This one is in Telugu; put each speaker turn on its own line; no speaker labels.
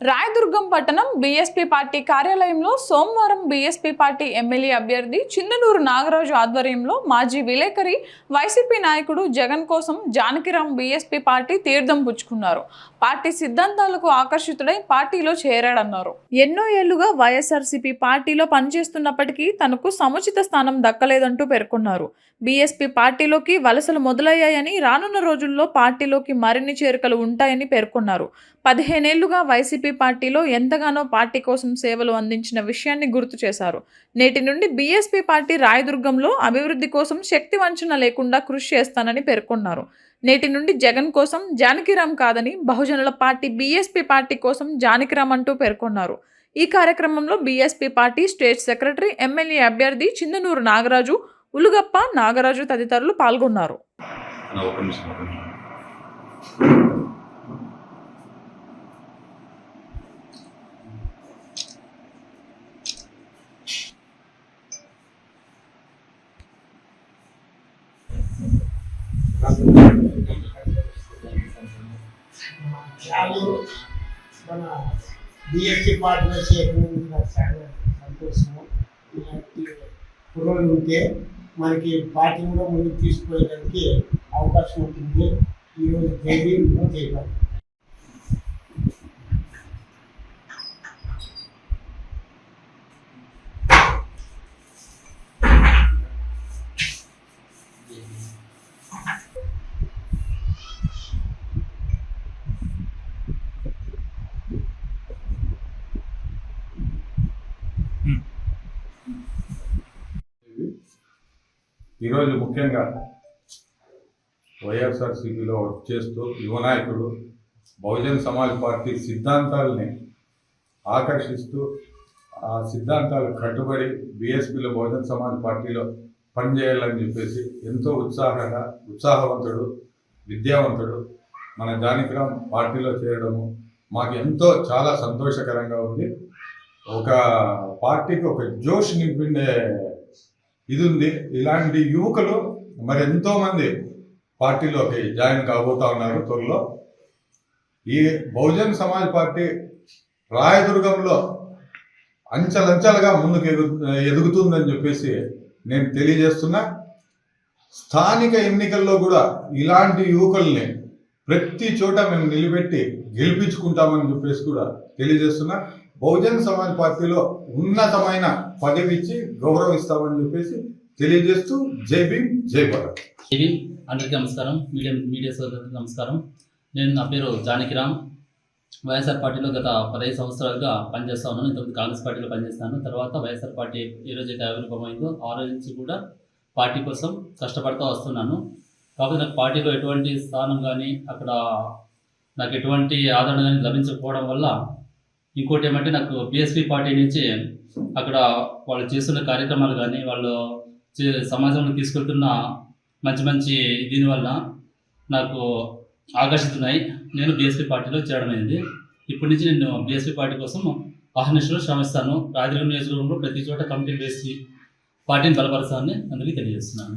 రాయదుర్గం పట్టణం బీఎస్పీ పార్టీ కార్యాలయంలో సోమవారం బీఎస్పీ పార్టీ ఎమ్మెల్యే అభ్యర్థి చిందనూరు నాగరాజు ఆధ్వర్యంలో మాజీ విలేకరి వైసీపీ నాయకుడు జగన్ కోసం జానకిరాం బీఎస్పీ పార్టీ తీర్థం పుచ్చుకున్నారు. పార్టీ సిద్ధాంతాలకు ఆకర్షితుడై పార్టీలో చేరాడన్నారు. ఎన్నో ఏళ్ళుగా వైఎస్ఆర్సీపీ పార్టీలో పనిచేస్తున్నప్పటికీ తనకు సముచిత స్థానం దక్కలేదంటూ పేర్కొన్నారు. బీఎస్పీ పార్టీలోకి వలసలు మొదలయ్యాయని రానున్న రోజుల్లో పార్టీలోకి మరిన్ని చేరికలు ఉంటాయని పేర్కొన్నారు. పదిహేనేళ్ళుగా వైసీపీ పార్టీలో ఎంతగానో పార్టీ కోసం సేవలు అందించిన విషయాన్ని గుర్తు చేశారు. నేటి నుండి బీఎస్పీ పార్టీ రాయదుర్గంలో అభివృద్ధి కోసం శక్తి వంచన లేకుండా కృషి చేస్తానని పేర్కొన్నారు. నేటి నుండి జగన్ కోసం జానకిరామ్ కాదని బహుజనుల పార్టీ బీఎస్పీ పార్టీ కోసం జానకిరాం అంటూ పేర్కొన్నారు. ఈ కార్యక్రమంలో BSP party state secretary MLA అభ్యర్థి చిందనూరు నాగరాజు ఉలుగప్ప నాగరాజు తదితరులు పాల్గొన్నారు.
వాళ్ళు మన బిఎస్సి పార్టీలో చేరినందుకు నాకు చాలా సంతోషము. ఇలాంటి కుర్రోళ్ళు ఉంటే మనకి పార్టీ కూడా ముందుకు తీసుకుపోయేదానికి అవకాశం ఉంటుంది. ఈరోజు డైలీ చేయగలం
ఈరోజు ముఖ్యంగా వైఎస్ఆర్సీపీలో వర్క్ చేస్తూ యువ నాయకుడు బహుజన్ సమాజ్ పార్టీ సిద్ధాంతాలని ఆకర్షిస్తూ ఆ సిద్ధాంతాలు కట్టుబడి బీఎస్పీలో బహుజన్ సమాజ్ పార్టీలో పనిచేయాలని చెప్పేసి ఎంతో ఉత్సాహంగా ఉత్సాహవంతుడు విద్యావంతుడు మన జానకిరాం పార్టీలో చేరడము మాకు ఎంతో చాలా సంతోషకరంగా ఉంది. ఒక పార్టీకి ఒక జోష్ నింపిండే ఇది ఉంది ఇలాంటి యువకులు మరి ఎంతో మంది పార్టీలోకి జాయిన్ కాబోతా ఉన్నారు త్వరలో. ఈ బహుజన్ సమాజ్ పార్టీ రాయదుర్గంలో అంచలంచలుగా ముందుకు ఎగు ఎదుగుతుందని చెప్పేసి నేను తెలియజేస్తున్నా. స్థానిక ఎన్నికల్లో కూడా ఇలాంటి యువకుల్ని ప్రతి చోట మేము నిలబెట్టి గెలిపించుకుంటామని చెప్పేసి కూడా తెలియజేస్తున్నా. బహుజన సమాజ్ పార్టీలో ఉన్నతమైన పదవిచ్చి గౌరవిస్తామని చెప్పేసి తెలియజేస్తూ జై భీమ్ జై భారత్.
ఇది అందరికీ నమస్కారం. మీడియా మీడియా సోదరులకు నమస్కారం. నేను నా పేరు జానకిరామ్. వైఎస్ఆర్ పార్టీలో గత పదహైదు సంవత్సరాలుగా పనిచేస్తా ఉన్నాను. ఇంతకుముందు కాంగ్రెస్ పార్టీలో పనిచేస్తాను. తర్వాత వైఎస్ఆర్ పార్టీ ఏ రోజైతే ఆవిర్భావమైందో ఆ రోజు నుంచి కూడా పార్టీ కోసం కష్టపడుతూ వస్తున్నాను. కాకపోతే నాకు పార్టీలో ఎటువంటి స్థానం కానీ అక్కడ నాకు ఎటువంటి ఆదరణ కానీ లభించకపోవడం వల్ల ఇంకోటి ఏమంటే నాకు బీఎస్పీ పార్టీ నుంచి అక్కడ వాళ్ళు చేస్తున్న కార్యక్రమాలు కానీ వాళ్ళు చే- సమాజంలో తీసుకెళ్తున్న మంచి మంచి దీనివల్ల నాకు ఆకర్షితున్నాయి. నేను బీఎస్పీ పార్టీలో చేరడమైంది ఇప్పటి నుంచి నేను బీఎస్పీ పార్టీ కోసం అహర్నిశలు శ్రమిస్తాను. రాజకీయ నియోజకవర్గంలో ప్రతి చోట కమిటీలు వేసి పార్టీని బలపరచాలని అందుకే తెలియజేస్తున్నాను.